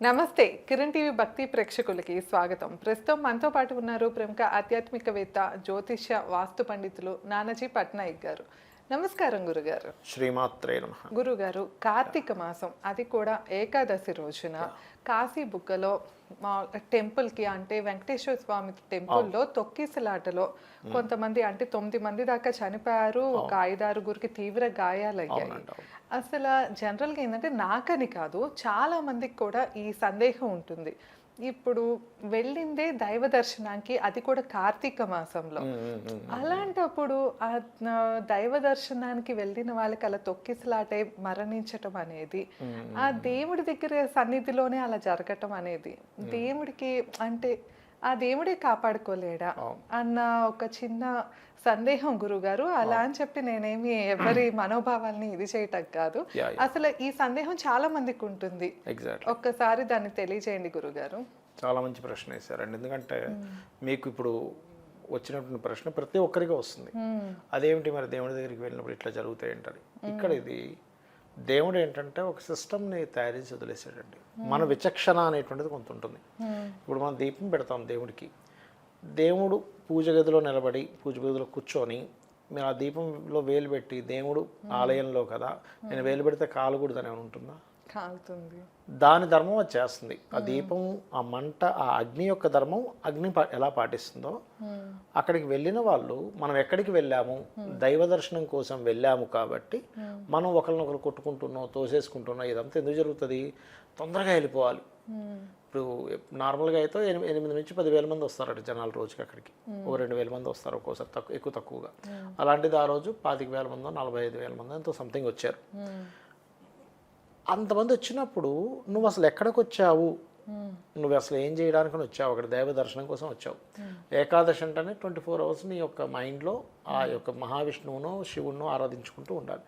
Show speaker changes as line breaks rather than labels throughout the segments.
నమస్తే కిరణ్ టీవీ భక్తి ప్రేక్షకులకి స్వాగతం. ప్రస్తుతం మనతో పాటు ఉన్నారు ప్రముఖ ఆధ్యాత్మికవేత్త జ్యోతిష్య వాస్తు పండితులు నానాజీ పట్నాయక్ గారు. నమస్కారం గురుగారు.
శ్రీమాత్రే నమ.
గురుగారు కార్తీక మాసం అది కూడా ఏకాదశి రోజున కాశీ బుగ్గలో మా టెంపుల్కి అంటే వెంకటేశ్వర స్వామి టెంపుల్లో తొక్కిసలాటలో కొంతమంది అంటే తొమ్మిది మంది దాకా చనిపోయారు ఒక ఐదారుగురికి తీవ్ర గాయాలయ్యాయి. అసలు జనరల్గా ఏంటంటే నాకని కాదు చాలా మందికి కూడా ఈ సందేహం ఉంటుంది. ఇప్పుడు వెళ్ళిందే దైవ దర్శనానికి అది కూడా కార్తీక మాసంలో. అలాంటప్పుడు ఆ దైవ దర్శనానికి వెళ్ళిన వాళ్ళకి అలా తొక్కిసలాటే మరణించటం అనేది ఆ దేవుడి దగ్గర సన్నిధిలోనే అలా జరగటం అనేది దేవుడికి అంటే ఆ దేవుడే కాపాడుకోలేడా అన్న ఒక చిన్న సందేహం గురుగారు. అలా అని చెప్పి నేనేమి ఎవరి మనోభావాల్ని ఇది చేయటం కాదు. అసలు ఈ సందేహం చాలా మందికి ఉంటుంది.
ఎగ్జాక్ట్
ఒక్కసారి దాన్ని తెలియజేయండి గురుగారు.
చాలా మంచి ప్రశ్న వేశారండి. ఎందుకంటే మీకు ఇప్పుడు వచ్చినటువంటి ప్రశ్న ప్రతి ఒక్కరికి వస్తుంది. అదేమిటి మరి దేవుడి దగ్గరికి వెళ్ళినప్పుడు ఇట్లా జరుగుతాయి ఏంటని ఇక్కడ ఇది దేవుడు ఏంటంటే ఒక సిస్టమ్ని తయారు చేసి వదిలేసాడండి మన విచక్షణ అనేటువంటిది కొంత ఉంటుంది. ఇప్పుడు మనం దీపం పెడతాం దేవుడికి. దేవుడు పూజ గదిలో నిలబడి పూజ గదిలో కూర్చొని మీరు ఆ దీపంలో వేలు పెట్టి దేవుడు ఆలయంలో కదా నేను వేలు పెడితే కాలకూడదని ఏమైనా ఉంటుందా?
కాలుతుంది
దాని ధర్మం అది చేస్తుంది. ఆ దీపం ఆ మంట ఆ అగ్ని యొక్క ధర్మం అగ్ని ఎలా పాటిస్తుందో అక్కడికి వెళ్ళిన వాళ్ళు మనం ఎక్కడికి వెళ్ళాము? దైవ దర్శనం కోసం వెళ్ళాము కాబట్టి మనం ఒకరినొకరు కొట్టుకుంటున్నాం తోసేసుకుంటున్నాం ఇదంతా ఎందుకు జరుగుతుంది? తొందరగా వెళ్ళిపోవాలి. ఇప్పుడు నార్మల్గా అయితే ఎనిమిది ఎనిమిది నుంచి పదివేల మంది వస్తారట జనాలు రోజుకి అక్కడికి. ఒక రెండు వేల మంది వస్తారు ఒక్కోసారి తక్కువ ఎక్కువ తక్కువగా. అలాంటిది ఆ రోజు పాతిక వేల మందో నలభై ఐదు వేల మంది ఎంతో సంథింగ్ వచ్చారు. అంతమంది వచ్చినప్పుడు నువ్వు అసలు ఎక్కడికి వచ్చావు నువ్వు అసలు ఏం చేయడానికి వచ్చావు? అక్కడ దైవ దర్శనం కోసం వచ్చావు. ఏకాదశి అంటేనే ట్వంటీ ఫోర్ అవర్స్ నీ యొక్క మైండ్లో ఆ యొక్క మహావిష్ణువును శివుణ్ణు ఆరాధించుకుంటూ ఉండాలి.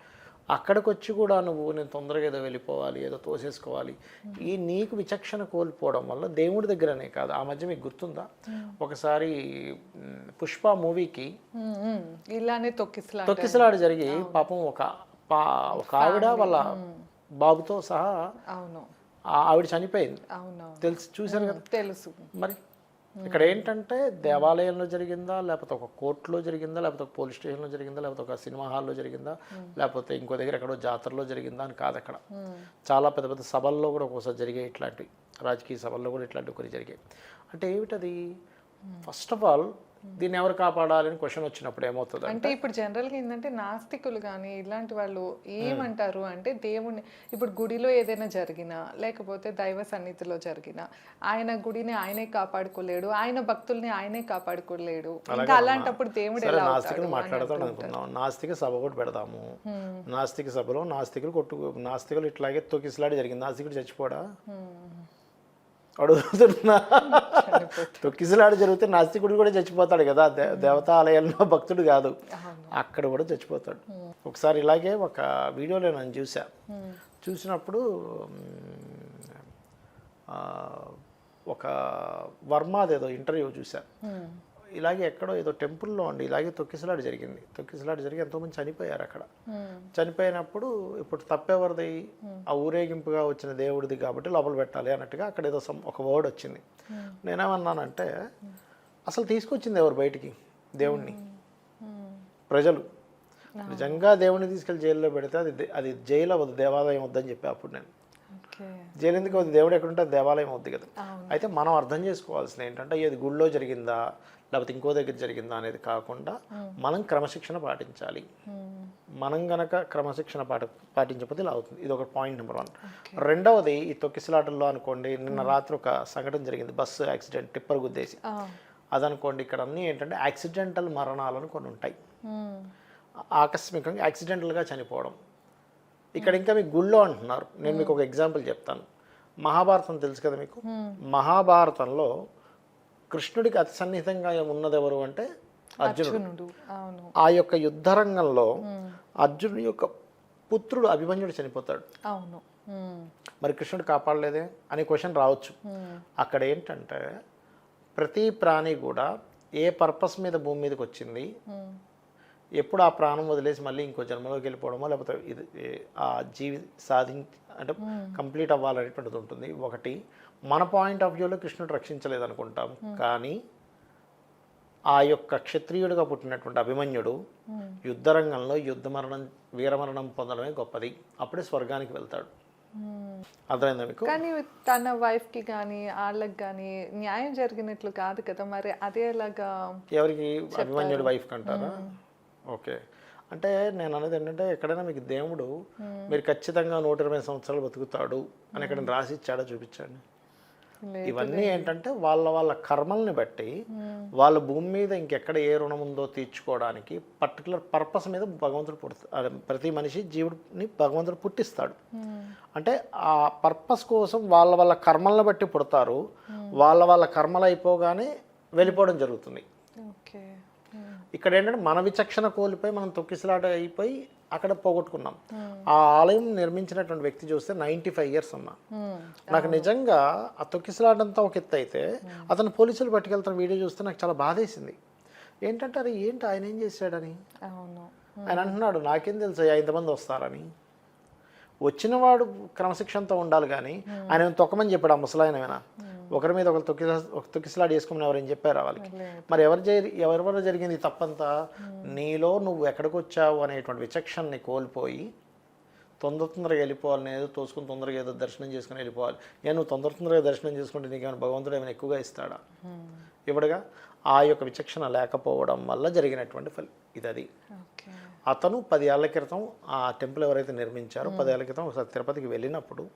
అక్కడికి వచ్చి కూడా నువ్వు నేను తొందరగా ఏదో వెళ్ళిపోవాలి ఏదో తోసేసుకోవాలి. ఈ నీకు విచక్షణ కోల్పోవడం వల్ల దేవుడి దగ్గరనే కాదు. ఆ మధ్య మీకు గుర్తుందా? ఒకసారి పుష్ప మూవీకి.
ఇలానే తొక్కిసలా
తొక్కిసలాట జరిగి పాపం ఒక పా ఒక ఆవిడ వాళ్ళ బాబుతో సహా
అవును.
ఆవిడ చనిపోయింది.
అవును
తెలిసి చూశారు కదా.
తెలుసు.
మరి ఇక్కడ ఏంటంటే దేవాలయంలో జరిగిందా లేకపోతే ఒక కోర్టులో జరిగిందా లేకపోతే ఒక పోలీస్ స్టేషన్లో జరిగిందా లేకపోతే ఒక సినిమా హాల్లో జరిగిందా లేకపోతే ఇంకో దగ్గర ఎక్కడో జాతరలో జరిగిందా అని కాదు అక్కడ. చాలా పెద్ద పెద్ద సభల్లో కూడా ఒక్కోసారి జరిగాయి ఇట్లాంటివి రాజకీయ సభల్లో కూడా ఇట్లాంటివి కొన్ని జరిగాయి. అంటే ఏమిటది? ఫస్ట్ ఆఫ్ ఆల్ దీన్ని ఎవరు కాపాడాలని క్వశ్చన్ వచ్చినప్పుడు ఏమవుతుంది
అంటే ఇప్పుడు జనరల్గా ఏంటంటే నాస్తికులు కానీ ఇలాంటి వాళ్ళు ఏమంటారు అంటే దేవుని ఇప్పుడు గుడిలో ఏదైనా జరిగినా లేకపోతే దైవ సన్నిధిలో జరిగినా ఆయన గుడిని ఆయనే కాపాడుకోలేడు ఆయన భక్తుల్ని ఆయనే కాపాడుకోలేడు. ఇంకా అలాంటప్పుడు దేవుడు
నాస్తికులు మాట్లాడతాడు అనుకుందాం నాస్తిక సభ కూడా పెడదాము. నాస్తిక సభలో నాస్తికులు కొట్టు నాస్తికులు ఇట్లాగే తొక్కిసలాడి జరిగింది. నాస్తికుడు చచ్చిపోడా? అడుగుతున్నా. తొక్కిసలాడి జరిగితే నాస్తికుడు కూడా చచ్చిపోతాడు కదా. దేవతాలయంలో భక్తుడు కాదు. అక్కడ కూడా చచ్చిపోతాడు. ఒకసారి ఇలాగే ఒక వీడియోలో నేను చూసా చూసినప్పుడు ఒక వర్మాదేదో ఇంటర్వ్యూ చూసా ఇలాగే ఎక్కడో ఏదో టెంపుల్లో అండి ఇలాగే తొక్కిసలాట జరిగింది. తొక్కిసలాట జరిగి ఎంతోమంది చనిపోయారు అక్కడ. చనిపోయినప్పుడు ఇప్పుడు తప్పెవరిది? ఆ ఊరేగింపుగా వచ్చిన దేవుడిది కాబట్టి లోపల పెట్టాలి అన్నట్టుగా అక్కడ ఏదో ఒక వర్డ్ వచ్చింది. నేనేమన్నానంటే అసలు తీసుకొచ్చింది ఎవరు బయటికి? దేవుణ్ణి. ప్రజలు. నిజంగా దేవుణ్ణి తీసుకెళ్ళి జైల్లో పెడితే అది అది జైలు అవ్వదు దేవాలయం వద్దని చెప్పి అప్పుడు నేను. జైలు ఎందుకు అవుతుంది దేవుడు ఎక్కడుంటే దేవాలయం అవుద్ది కదా. అయితే మనం అర్థం చేసుకోవాల్సింది ఏంటంటే ఇది గుళ్ళో జరిగిందా? లేకపోతే ఇంకో దగ్గర జరిగిందా అనేది కాకుండా మనం క్రమశిక్షణ పాటించాలి. మనం గనక క్రమశిక్షణ పాట పాటించకపోతే ఇలా అవుతుంది. ఇది ఒక పాయింట్ నెంబర్ వన్ రెండవది ఈ తొక్కిసలాటల్లో అనుకోండి నిన్న రాత్రి ఒక సంఘటన జరిగింది. బస్సు యాక్సిడెంట్ టిప్పర్ గుద్దేసి. అదనుకోండి ఇక్కడ అన్నీ ఏంటంటే యాక్సిడెంటల్ మరణాలను కొన్ని ఉంటాయి. ఆకస్మికంగా యాక్సిడెంటల్గా చనిపోవడం. ఇక్కడ ఇంకా మీకు గుళ్ళో అంటున్నారు. నేను మీకు ఒక ఎగ్జాంపుల్ చెప్తాను. మహాభారతం తెలుసు కదా మీకు? మహాభారతంలో కృష్ణుడికి అతి సన్నిహితంగా ఉన్నది ఎవరు అంటే అర్జునుడు ఆ యొక్క యుద్ధరంగంలో అర్జునుడి యొక్క పుత్రుడు అభిమన్యుడు చనిపోతాడు.
అవును.
మరి కృష్ణుడు కాపాడలేదే అనే క్వశ్చన్ రావచ్చు. అక్కడ ఏంటంటే ప్రతి ప్రాణి కూడా ఏ పర్పస్ మీద భూమి మీదకి వచ్చింది ఎప్పుడు ఆ ప్రాణం వదిలేసి మళ్ళీ ఇంకో జన్మలోకి వెళ్ళిపోవడమో లేకపోతే ఇది ఆ జీవి సాధి అంటే కంప్లీట్ అవ్వాలనేటువంటిది ఉంటుంది. ఒకటి మన పాయింట్ ఆఫ్ వ్యూలో కృష్ణుడు రక్షించలేదు అనుకుంటాం కానీ ఆ యొక్క క్షత్రియుడిగా పుట్టినటువంటి అభిమన్యుడు యుద్ధరంగంలో యుద్ధ మరణం వీరమరణం పొందడమే గొప్పది. అప్పుడే స్వర్గానికి వెళ్తాడు. అర్థమైందా మీకు?
కానీ తన వైఫ్కి కానీ వాళ్ళకి కానీ న్యాయం జరిగినట్లు కాదు కదా. మరి అదే ఎలాగా
ఎవరికి? అభిమన్యుడి వైఫ్ కంటారా ఓకే. అంటే నేను అనేది ఏంటంటే ఎక్కడైనా మీకు దేవుడు మీరు ఖచ్చితంగా నూట ఇరవై సంవత్సరాలు బతుకుతాడు అని ఎక్కడ రాసి ఇచ్చాడో చూపించండి. ఇవన్నీ ఏంటంటే వాళ్ళ వాళ్ళ కర్మల్ని బట్టి వాళ్ళ భూమి మీద ఇంకెక్కడ ఏ రుణం ఉందో తీర్చుకోవడానికి పర్టికులర్ పర్పస్ మీద భగవంతుడు పుడతా అదే ప్రతి మనిషి జీవుడిని భగవంతుడు పుట్టిస్తాడు. అంటే ఆ పర్పస్ కోసం వాళ్ళ వాళ్ళ కర్మలను బట్టి పుడతారు. వాళ్ళ వాళ్ళ కర్మలు అయిపోగానే వెళ్ళిపోవడం జరుగుతుంది. ఇక్కడ ఏంటంటే మన విచక్షణ కోల్పోయి మనం తొక్కిసలాట అయిపోయి అక్కడ పోగొట్టుకున్నాం. ఆ ఆలయం నిర్మించినటువంటి వ్యక్తి చూస్తే నైంటీ ఫైవ్ ఇయర్స్ అమ్మా నాకు నిజంగా ఆ తొక్కిసలాటంతా ఒక ఎత్తు అయితే అతను పోలీసులు పట్టుకెళ్తున్న వీడియో చూస్తే నాకు చాలా బాధేసింది. ఏంటంటే అరే ఏంటి ఆయన ఏం చేశాడని? ఆయన అంటున్నాడు నాకేం తెలుసు ఇంతమంది వస్తారని. వచ్చినవాడు క్రమశిక్షణతో ఉండాలి కానీ ఆయన తొక్కమని చెప్పాడు ఆ ముసలాయనమైనా? ఒకరి మీద ఒకరు తొక్కి ఒక తొక్కిసలాడి వేసుకోమని ఎవరేం చెప్పారా వాళ్ళకి. మరి ఎవరు జరి ఎవరి వల్ల జరిగింది తప్పంతా? నీలో నువ్వు ఎక్కడికి వచ్చావు అనేటువంటి విచక్షణని కోల్పోయి తొందర తొందరగా వెళ్ళిపోవాలి. ఏదో తోసుకుని తొందరగా ఏదో దర్శనం చేసుకుని వెళ్ళిపోవాలి. ఏ నువ్వు తొందర తొందరగా దర్శనం చేసుకుంటే నీకేమైనా భగవంతుడు ఏమైనా ఎక్కువగా ఇస్తాడా? ఇవ్వడుగా? ఆ యొక్క విచక్షణ లేకపోవడం వల్ల జరిగినటువంటి ఫలి ఇది అది అతను పది ఏళ్ళ క్రితం ఆ టెంపుల్ ఎవరైతే నిర్మించారో పది ఏళ్ళ క్రితం ఒకసారి తిరుపతికి వెళ్ళినప్పుడు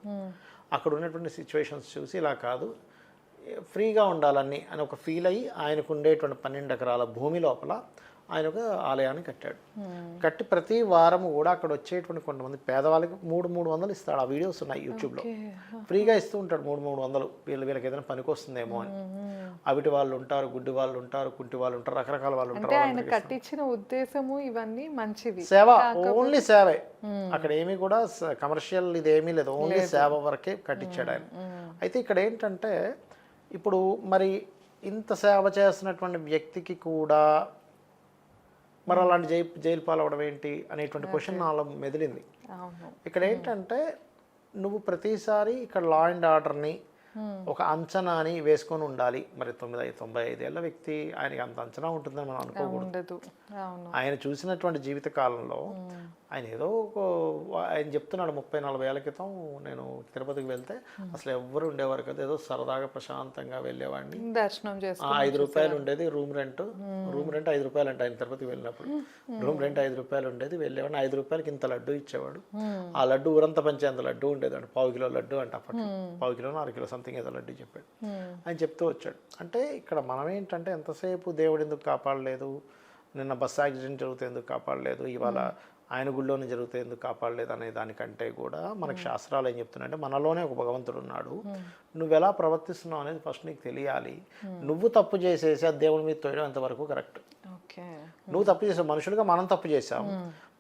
అక్కడ ఉన్నటువంటి సిచ్యువేషన్స్ చూసి ఇలా కాదు ఫ్రీగా ఉండాలని అని ఒక ఫీల్ అయ్యి ఆయనకు ఉండేటువంటి పన్నెండు ఎకరాల భూమి లోపల ఆయన ఒక ఆలయాన్ని కట్టాడు. కట్టి ప్రతి వారం కూడా అక్కడ వచ్చేటువంటి కొంతమంది పేదవాళ్ళకి మూడు మూడు వందలు ఇస్తాడు. ఆ వీడియోస్ ఉన్నాయి యూట్యూబ్లో ఫ్రీగా ఇస్తూ ఉంటాడు మూడు మూడు వందలు. వీళ్ళు వీళ్ళకి ఏదైనా పనికి వస్తుందేమో అని. అవిటి వాళ్ళు ఉంటారు గుడ్డి వాళ్ళు ఉంటారు కుంటి వాళ్ళు ఉంటారు రకరకాల వాళ్ళు ఉంటారు.
ఆయన కట్టించిన ఉద్దేశము ఇవన్నీ మంచివి.
సేవ. ఓన్లీ సేవే. అక్కడ ఏమీ కూడా కమర్షియల్ ఇది ఏమీ లేదు. ఓన్లీ సేవ వరకే కట్టించాడు ఆయన. అయితే ఇక్కడ ఏంటంటే ఇప్పుడు మరి ఇంత సేవ చేస్తున్నటువంటి వ్యక్తికి కూడా మరి అలాంటి జై జైలు పాలవడం ఏంటి అనేటువంటి క్వశ్చన్ నాలో మెదిలింది. ఇక్కడ ఏంటంటే నువ్వు ప్రతిసారి ఇక్కడ లా అండ్ ఆర్డర్ని ఒక అంచనాని వేసుకొని ఉండాలి. మరి తొమ్మిది తొంభై ఐదేళ్ళ వ్యక్తి ఆయనకి అంత అంచనా ఉంటుందని మనం అనుకోకూడదు. ఆయన చూసినటువంటి జీవిత కాలంలో ఆయన ఏదో ఒక ఆయన చెప్తున్నాడు ముప్పై నలభై ఏళ్ళ క్రితం నేను తిరుపతికి వెళ్తే అసలు ఎవ్వరు ఉండేవారు కదా ఏదో సరదాగా ప్రశాంతంగా వెళ్ళేవాడిని.
దర్శనం
ఐదు రూపాయలు ఉండేది రూమ్ రెంట్. రూమ్ రెంట్ ఐదు రూపాయలు అంటే ఆయన తిరుపతికి వెళ్ళినప్పుడు. రూమ్ రెంట్ ఐదు రూపాయలు ఉండేది వెళ్ళేవాడిని. ఐదు రూపాయలకి ఇంత లడ్డు ఇచ్చేవాడు. ఆ లడ్డు ఊరంతా పంచేంత లడ్డు ఉండేది అండి పావు కిలో లడ్డు అంటే అప్పట్లో. పావు కిలో అర కిలో సంథింగ్ ఏదో లడ్డు చెప్పాడు. ఆయన చెప్తూ వచ్చాడు. అంటే ఇక్కడ మనం ఏంటంటే ఎంతసేపు దేవుడు ఎందుకు కాపాడలేదు? నిన్న బస్ యాక్సిడెంట్ జరిగితే ఎందుకు కాపాడలేదు? ఇవాళ ఆయన గుళ్ళోనే జరిగితే ఎందుకు కాపాడలేదు అనే దానికంటే కూడా మనకు శాస్త్రాలు ఏం చెప్తున్నాయంటే మనలోనే ఒక భగవంతుడు ఉన్నాడు. నువ్వు ఎలా ప్రవర్తిస్తున్నావు అనేది ఫస్ట్ నీకు తెలియాలి. నువ్వు తప్పు చేసేసి ఆ దేవుడి మీద తోయడం ఎంతవరకు కరెక్ట్?
ఓకే.
నువ్వు తప్పు చేసావు మనుషులుగా మనం తప్పు చేసాం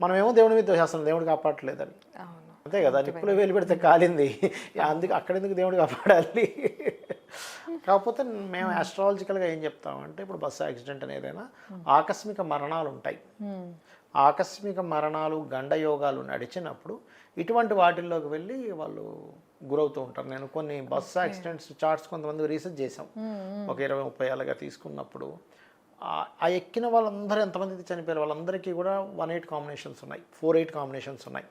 మనమేమో దేవుడి మీద తోసేస్తున్నాం దేవుడు కాపాడలేదని అంతే కదా నిప్పులు వేలు పెడితే కాలింది. అందుకు అక్కడెందుకు దేవుడు కాపాడాలి? కాకపోతే మేము ఆస్ట్రాలజికల్గా ఏం చెప్తామంటే ఇప్పుడు బస్సు యాక్సిడెంట్ అని ఏదైనా ఆకస్మిక మరణాలు ఉంటాయి. ఆకస్మిక మరణాలు గండయోగాలు నడిచినప్పుడు ఇటువంటి వాటిల్లోకి వెళ్ళి వాళ్ళు గురవుతూ ఉంటారు. నేను కొన్ని బస్ యాక్సిడెంట్స్ చార్ట్స్ కొంతమంది రీసెర్చ్ చేసాం ఒక ఇరవై ముప్పై ఏళ్ళగా తీసుకున్నప్పుడు ఆ ఎక్కిన వాళ్ళందరూ ఎంతమంది చనిపోయారు? వాళ్ళందరికీ కూడా వన్ ఎయిట్ కాంబినేషన్స్ ఉన్నాయి. ఫోర్ ఎయిట్ కాంబినేషన్స్ ఉన్నాయి.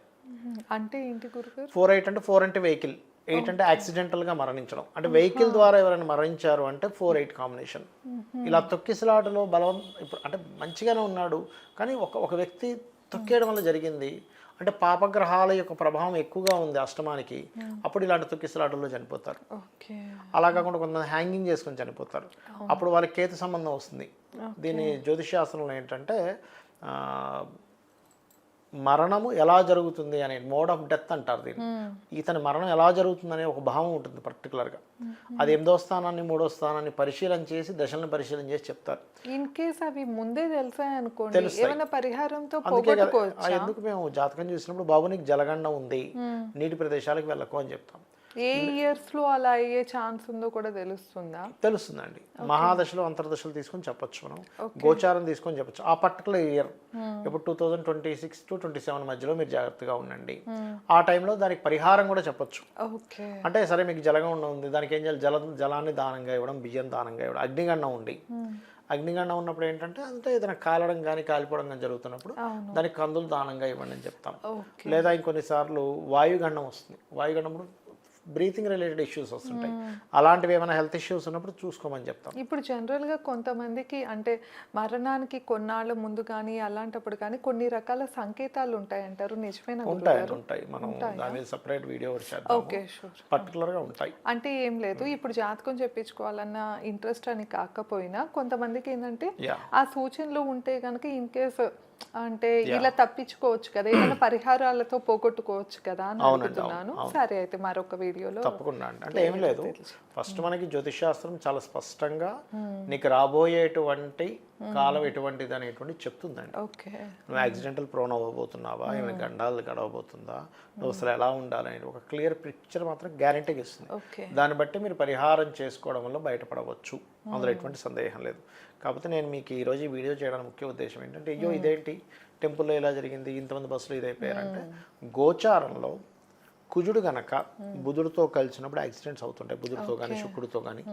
అంటే ఏంటి గురుగారు?
ఫోర్ ఎయిట్ అంటే ఫోర్ అంటే వెహికల్ ఎయిట్ అంటే యాక్సిడెంటల్గా మరణించడం. అంటే వెహికల్ ద్వారా ఎవరైనా మరణించారు అంటే ఫోర్ ఎయిట్ కాంబినేషన్. ఇలా తొక్కిసలాటలో బలవం ఇప్పుడు అంటే మంచిగానే ఉన్నాడు కానీ ఒక ఒక వ్యక్తి తొక్కేయడం వల్ల జరిగింది. అంటే పాపగ్రహాల యొక్క ప్రభావం ఎక్కువగా ఉంది అష్టమానికి. అప్పుడు ఇలాంటి తొక్కిసలాటల్లో చనిపోతారు. అలా కాకుండా కొంతమంది హ్యాంగింగ్ చేసుకొని చనిపోతారు. అప్పుడు వాళ్ళకి కేతు సంబంధం వస్తుంది. దీని జ్యోతిషాస్త్రంలో ఏంటంటే ఆ, మరణము ఎలా జరుగుతుంది అనే మోడ్ ఆఫ్ డెత్ అంటారు దీన్ని. ఇతని మరణం ఎలా జరుగుతుంది అనే ఒక భావం ఉంటుంది పర్టికులర్గా అది ఎనిమిదో స్థానాన్ని మూడో స్థానాన్ని పరిశీలన చేసి దశలను పరిశీలన చేసి చెప్తారు.
ఇన్ కేస్ అవి ముందే అనుకోండి. ఏమైనా పరిహారంతో
ఎందుకు మేము జాతకం చూసినప్పుడు బాబు నీకు జలగండం ఉంది నీటి ప్రదేశాలకు వెళ్ళకు అని చెప్తాం.
ఏ ఇయర్స్లో అలా అయ్యే ఛాన్స్ ఉందో కూడా తెలుస్తుందా?
తెలుస్తుందండి. మహాదశలు అంతర్దశలు తీసుకొని చెప్పొచ్చు మనం. గోచారం తీసుకొని చెప్పొచ్చు. ఆ పర్టికులర్ ఇయర్ ఇప్పుడు two thousand twenty six to twenty seven మధ్యలో మీరు జాగ్రత్తగా ఉండండి. ఆ టైంలో దానికి పరిహారం కూడా చెప్పొచ్చు. అంటే సరే మీకు జలగం ఉంది. దానికి ఏం చేయాలి? జల జలాన్ని దానంగా ఇవ్వడం బియ్యం దానంగా ఇవ్వడం అగ్నిగండం ఉండి. అగ్నిగండం ఉన్నప్పుడు ఏంటంటే అంటే ఏదైనా కాలడం కానీ కాలిపోవడం కానీ జరుగుతున్నప్పుడు దానికి కందులు దానంగా ఇవ్వండి అని చెప్తాం. లేదా ఇంకొన్నిసార్లు వాయుగండం వస్తుంది. వాయుగండం బ్రీతింగ్ రిలేటెడ్ ఇష్యూస్ వస్తుంటాయి. అలాంటివి ఏమైనా హెల్త్ ఇష్యూస్ ఉన్నప్పుడు చూసుకోమని చెప్తాం.
ఇప్పుడు జనరల్గా కొంతమందికి అంటే మరణానికి కొన్నాళ్ళ ముందు కానీ అలాంటప్పుడు కానీ కొన్ని రకాల సంకేతాలు ఉంటాయి అంటారు నిజమేనా
ఉంటాయి ఉంటాయి. మనం దాని సపరేట్ వీడియో
ఓకే షూర్
పర్టికులర్గా ఉంటాయి.
అంటే ఏం లేదు. ఇప్పుడు జాతకం చెప్పించుకోవాలన్న ఇంట్రెస్ట్ అని కాకపోయినా కొంతమందికి ఏంటంటే ఆ సూచనలు ఉంటే కనుక ఇన్ కేస్ అంటే ఇలా తప్పించుకోవచ్చు కదా ఏదైనా పరిహారాలతో పోగొట్టుకోవచ్చు కదా అని అడుగుతున్నాను సరే అయితే మరొక వీడియోలో
తప్పకుండా అండి. అంటే ఏం లేదు. ఫస్ట్ మనకి జ్యోతిష్ శాస్త్రం చాలా స్పష్టంగా నీకు రాబోయేటువంటి కాలం ఎటువంటిది అనేటువంటి చెప్తుందండి.
ఓకే
నువ్వు యాక్సిడెంటల్ ప్రోన్ అవ్వబోతున్నావా? ఏమైనా గండాలు గడవబోతుందా? నువ్వు అసలు ఎలా ఉండాలనేది ఒక క్లియర్ పిక్చర్ మాత్రం గ్యారంటీగా ఇస్తుంది. దాన్ని బట్టి మీరు పరిహారం చేసుకోవడం వల్ల బయటపడవచ్చు. అందులో ఎటువంటి సందేహం లేదు. కాకపోతే నేను మీకు ఈరోజు ఈ వీడియో చేయడానికి ముఖ్య ఉద్దేశం ఏంటంటే అయ్యో ఇదేంటి? టెంపుల్లో ఇలా జరిగింది? ఇంతమంది బస్సులు ఇదైపోయారంటే. గోచారంలో కుజుడు గనక బుధుడితో కలిసినప్పుడు యాక్సిడెంట్స్ అవుతుంటాయి బుధుడితో కానీ శుక్రుడితో కానీ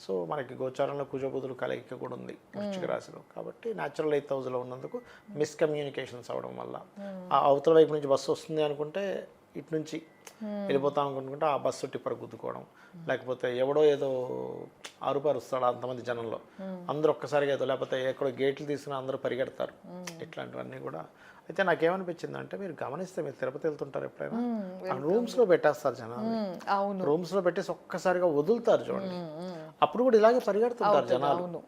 సో మనకి గోచారంలో కుజ బుధుడు కలయిక కూడా ఉంది వృశ్చిక రాశిలో. కాబట్టి న్యాచురల్ ఎయిత్ హౌస్లో ఉన్నందుకు మిస్కమ్యూనికేషన్స్ అవడం వల్ల. ఆ అవతల వైపు నుంచి బస్సు వస్తుంది అనుకుంటే ఇటు నుంచి వెళ్ళిపోతాం అనుకుంటుంటే ఆ బస్సు టిప్పర్ గుద్దుకోవడం. లేకపోతే ఎవడో ఏదో అరుపరుస్తాడు అంతమంది జనంలో. అందరూ ఒక్కసారిగా ఏదో లేకపోతే ఎక్కడో గేట్లు తీసుకుని అందరూ పరిగెడతారు. ఇట్లాంటివన్నీ కూడా. అయితే నాకేమనిపించింది అంటే మీరు గమనిస్తే మీరు తిరుపతి వెళ్తుంటారు ఎప్పుడైనా? rooms లో పెట్టేస్తారు జనాలు. రూమ్స్లో పెట్టేసి ఒక్కసారిగా వదులుతారు చూడండి. అప్పుడు కూడా ఇలాగే పరిగెడుతుంటారు జనాలు.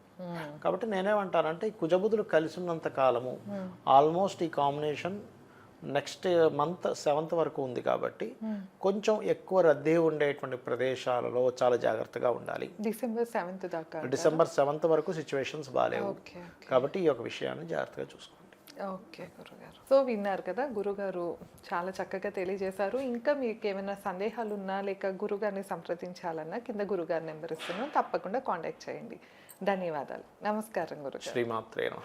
కాబట్టి నేనేమంటానంటే ఈ కుజబుధులు కలిసి ఉన్నంత కాలము ఆల్మోస్ట్ ఈ కాంబినేషన్ నెక్స్ట్ మంత్ సెవెంత్ వరకు ఉంది కాబట్టి కొంచెం ఎక్కువ రద్దీ ఉండేటువంటి ప్రదేశాలలో చాలా జాగ్రత్తగా ఉండాలి.
డిసెంబర్ సెవెంత్ దాకా
డిసెంబర్ సెవెంత్ వరకు సిచ్యువేషన్స్ బాగాలేవు
ఓకే
కాబట్టి ఈ యొక్క విషయాన్ని జాగ్రత్తగా చూసుకోండి.
ఓకే గురుగారు. సో విన్నారు కదా గురుగారు చాలా చక్కగా తెలియజేశారు. ఇంకా మీకు ఏమైనా సందేహాలు ఉన్నా లేక గురుగారిని సంప్రదించాలన్నా కింద గురుగారి నెంబర్ ఇస్తున్నాం తప్పకుండా కాంటాక్ట్ చేయండి. ధన్యవాదాలు. నమస్కారం గురుగారు.
శ్రీమాత్రేన